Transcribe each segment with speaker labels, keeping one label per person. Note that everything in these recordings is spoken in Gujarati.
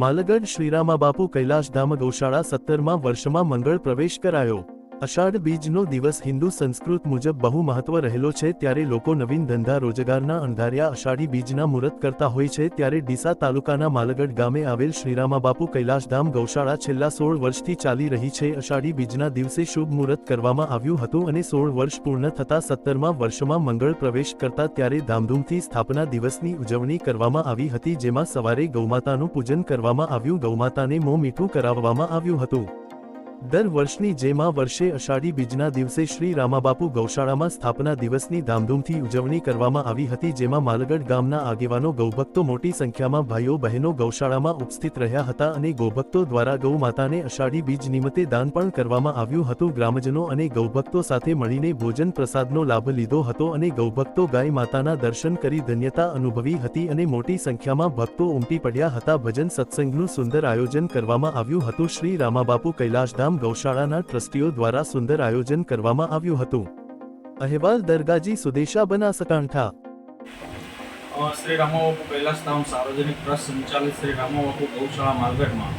Speaker 1: માલગઢ શ્રીરામા બાપુ કૈલાશધામ ગૌશાળા સત્તરમાં વર્ષમાં મંગળ પ્રવેશ કરાયો. અષાઢ બીજનો દિવસ હિન્દુ સંસ્કૃત મુજબ બહુ મહત્વ રહેલો છે ત્યારે લોકો નવીન ધંધા રોજગારના અંધાર્યા અષાઢી બીજના મુહૂર્ત કરતા હોય છે ત્યારે ડીસા તાલુકાના માલગઢ ગામે આવેલ શ્રીરામાબાપુ કૈલાશધામ ગૌશાળા છેલ્લા સોળ વર્ષથી ચાલી રહી છે. અષાઢી બીજના દિવસે શુભ મુહૂર્ત કરવામાં આવ્યું હતું અને સોળ વર્ષ પૂર્ણ થતા સત્તરમાં વર્ષમાં મંગળ પ્રવેશ કરતા ત્યારે ધામધૂમથી સ્થાપના દિવસની ઉજવણી કરવામાં આવી હતી જેમાં સવારે ગૌમાતાનું પૂજન કરવામાં આવ્યું. ગૌમાતાને મોં મીઠું કરાવવામાં આવ્યું હતું. દર વર્ષની જેમ વર્ષે અષાઢી બીજના દિવસે શ્રી રામાબાપુ ગૌશાળામાં સ્થાપના દિવસની ધામધૂમથી ઉજવણી કરવામાં આવી હતી, જેમાં માલગઢ ગામના આગેવાનો, ગૌભક્તો મોટી સંખ્યામાં ભાઈઓ, બહેનો ગૌશાળામાં ઉપસ્થિત રહ્યા હતા અને ગૌભક્તો દ્વારા ગૌ માતાને અષાઢી બીજ નિમિત્તે દાન પણ કરવામાં આવ્યું હતું. ગ્રામજનો અને ગૌભક્તો સાથે મળીને ભોજન પ્રસાદનો લાભ લીધો હતો અને ગૌભક્તો ગાય માતાના દર્શન કરી ધન્યતા અનુભવી હતી અને મોટી સંખ્યામાં ભક્તો ઉમટી પડ્યા હતા. ભજન સત્સંગનું સુંદર આયોજન કરવામાં આવ્યું હતું. શ્રી રામાબાપુ કૈલાશધામ ગૌશાળાના ટ્રસ્ટીઓ દ્વારા સુંદર આયોજન કરવામાં આવ્યું હતું. અહેવાલ દરગાજી સુદેશા બનાસકાંઠા
Speaker 2: શ્રી રામાબાપુ કૈલાસધામ સાર્વજનિક ટ્રસ્ટ સંચાલિત શ્રી રામાબાપુ ગૌશાળા માલગઢમાં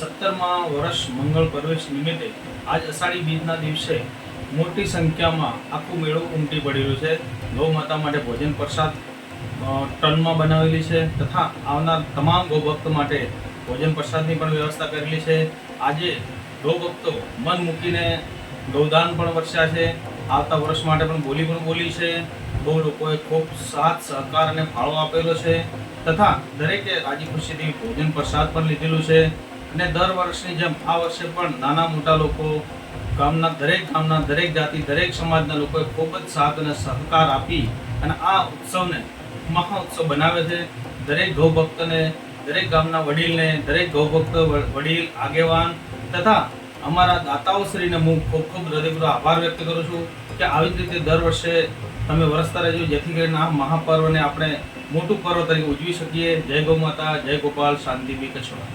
Speaker 2: સત્તરમાં વર્ષ મંગળ પ્રવેશ નિમિત્તે આજ અષાઢી બીજના દિવસે મોટી સંખ્યામાં આખું મેળો ઉમટી પડેલું છે. ગૌ માતા માટે ભોજન પ્રસાદ ટનમાં બનાવેલી છે તથા આવનાર તમામ ગૌભક્ત માટે ભોજન પ્રસાદની પણ વ્યવસ્થા કરેલી છે. આજે ગૌભક્તો, મન મૂકીને ગૌદાન પણ વર્ષ્યા છે. આવતા વર્ષ માટે પણ બોલી પણ બોલી છે. બહુ લોકોએ ખૂબ સાથ, સહકાર અને ફાળો આપેલો છે. તથા દરેકે રાજી ખુશીથી ભોજન પ્રસાદ પણ લીધેલું છે. અને દર વર્ષની જેમ આ વર્ષે પણ નાના મોટા લોકો, ગામના દરેક ગામના દરેક જાતિ, દરેક સમાજના લોકોએ ખૂબ જ સાથ અને સહકાર આપી અને આ ઉત્સવને મહા ઉત્સવ બનાવે છે. દરેક ગૌભક્તને, દરેક ગામના વડીલને, દરેક ગૌભક્ત વડીલ આગેવાન તથા અમારા દાતાઓશ્રીને હું ખૂબ ખૂબ હૃદયપૂર્વક આભાર વ્યક્ત કરું છું કે આવી જ રીતે દર વર્ષે તમે વરસતા રહેજો, જેથી કરીને આ મહાપર્વને આપણે મોટું પર્વ તરીકે ઉજવી શકીએ. જય ગૌ માતા, જય ગોપાલ, શાંતિ, બી કચ્છવા